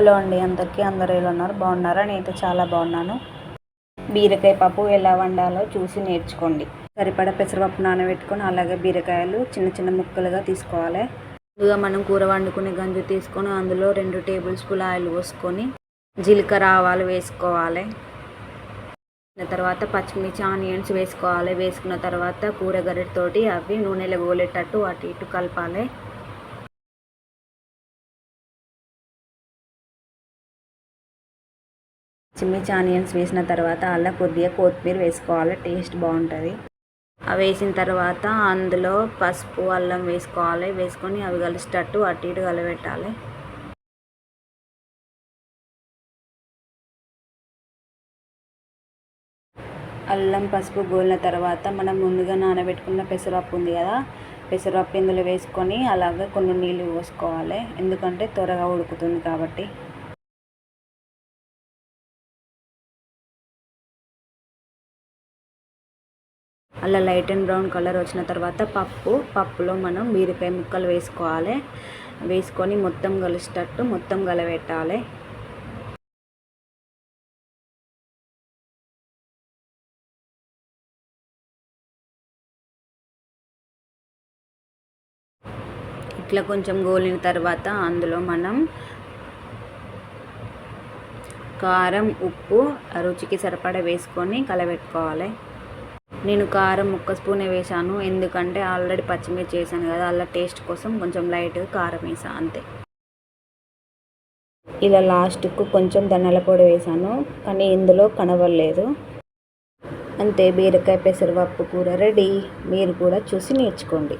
Hello అండి అందరికీ అందరూ ఎలా ఉన్నారు? బాగున్నారా? నేనైతే చాలా బాగున్నాను. బీరకాయ పప్పు ఎలా వండాలో చూసి నేర్చుకోండి. సరిపడా పెసరపప్పు నానబెట్టుకొని అలాగే బీరకాయలు చిన్న చిన్న ముక్కలుగా తీసుకోవాలి. ముందుగా మనం కూర వండుకునే గంజు తీసుకొని అందులో రెండు టేబుల్ స్పూన్ ఆయిల్ పోసుకొని జీలకర్ర ఆవాలు వేసుకోవాలి. తర్వాత పచ్చిమిర్చి ఆనియన్స్ వేసుకోవాలి. వేసుకున్న తర్వాత కూర గరిటతోటి అవి నూనెలో గోలేటట్టు అటు ఇటు కలపాలి. చిమ్మిచి ఆనియన్స్ వేసిన తర్వాత అలా కొద్దిగా కొత్తిమీర వేసుకోవాలి. టేస్ట్ బాగుంటుంది. అవి వేసిన తర్వాత అందులో పసుపు అల్లం వేసుకోవాలి. వేసుకొని అవి కలిసేటట్టు అటు ఇటు కలబెట్టాలి. అల్లం పసుపు గోలిన తర్వాత మనం ముందుగా నానబెట్టుకున్న పెసరపప్పు ఉంది కదా పెసరపప్పు ఇందులో వేసుకొని అలాగే కొన్ని నీళ్ళు పోసుకోవాలి. ఎందుకంటే త్వరగా ఉడుకుతుంది కాబట్టి. అలా లైట్ అండ్ బ్రౌన్ కలర్ వచ్చిన తర్వాత పప్పు పప్పులో మనం బీరకాయ ముక్కలు వేసుకోవాలి. వేసుకొని మొత్తం కలిసేటట్టు మొత్తం కలబెట్టాలి. ఇట్లా కొంచెం గోలిన తర్వాత అందులో మనం కారం ఉప్పు రుచికి సరిపడా వేసుకొని కలబెట్టుకోవాలి. నేను కారం ముక్క స్పూనే వేసాను ఎందుకంటే ఆల్రెడీ పచ్చిమిర్చి వేసాను కదా అలా టేస్ట్ కోసం కొంచెం లైట్గా కారం వేసాను అంతే. ఇలా లాస్ట్కు కొంచెం ధనియాల పొడి వేసాను కానీ ఇందులో కనబడలేదు. అంతే బీరకాయ పెసరపప్పు కూర రెడీ. మీరు కూడా చూసి నేర్చుకోండి.